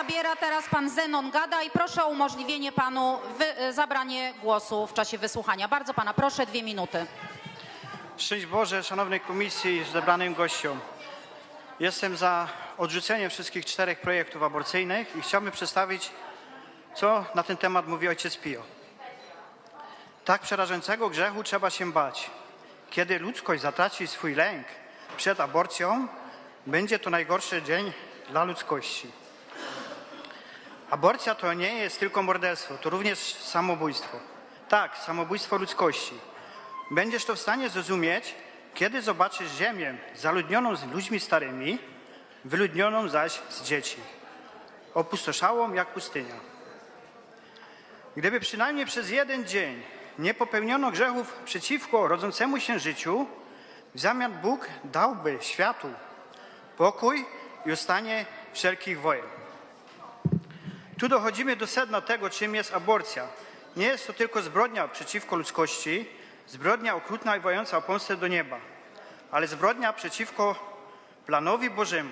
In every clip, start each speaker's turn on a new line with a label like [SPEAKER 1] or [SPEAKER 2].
[SPEAKER 1] zabiera teraz pan Zenon Gada i proszę o umożliwienie panu wy, e, zabranie głosu w czasie wysłuchania. Bardzo pana proszę, dwie minuty.
[SPEAKER 2] Szczęść Boże, szanownej komisji, zebranym gościom. Jestem za odrzuceniem wszystkich czterech projektów aborcyjnych i chciałbym przedstawić, co na ten temat mówi ojciec Pio. Tak przerażającego grzechu trzeba się bać. Kiedy ludzkość zatraci swój lęk przed aborcją, będzie to najgorszy dzień dla ludzkości. Aborcja to nie jest tylko morderstwo, to również samobójstwo. Tak, samobójstwo ludzkości. Będziesz to w stanie zrozumieć, kiedy zobaczysz ziemię zaludnioną z ludźmi starymi, wyludnioną zaś z dzieci, opustoszałą jak pustynia. Gdyby przynajmniej przez jeden dzień nie popełniono grzechów przeciwko rodzącemu się życiu, w zamian Bóg dałby światu pokój i ustanie wszelkich wojen. Tu dochodzimy do sedna tego, czym jest aborcja. Nie jest to tylko zbrodnia przeciwko ludzkości, zbrodnia okrutna i wojąca o pomstę do nieba, ale zbrodnia przeciwko planowi Bożemu,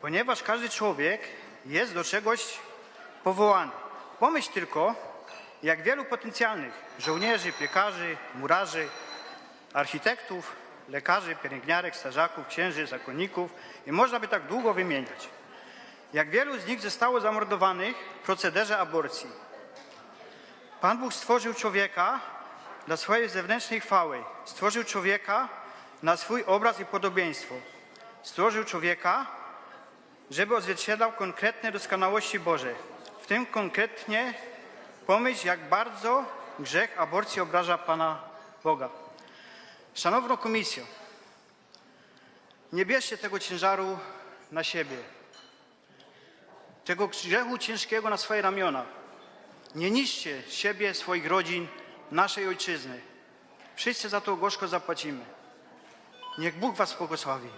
[SPEAKER 2] ponieważ każdy człowiek jest do czegoś powołany. Pomyśl tylko, jak wielu potencjalnych żołnierzy, piekarzy, murarzy, architektów, lekarzy, pielęgniarek, strażaków, księży, zakonników i można by tak długo wymieniać. Jak wielu z nich zostało zamordowanych w procederze aborcji. Pan Bóg stworzył człowieka dla swojej zewnętrznej chwały. Stworzył człowieka na swój obraz i podobieństwo. Stworzył człowieka, żeby odzwierciedlał konkretne doskonałości Boże. W tym konkretnie pomyśl, jak bardzo grzech aborcji obraża Pana Boga. Szanowną Komisjo, nie bierzcie tego ciężaru na siebie, tego grzechu ciężkiego na swoje ramiona. Nie niszcie siebie, swoich rodzin, naszej ojczyzny. Wszyscy za to gorzko zapłacimy. Niech Bóg Was błogosławi.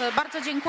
[SPEAKER 1] E, Bardzo dziękuję.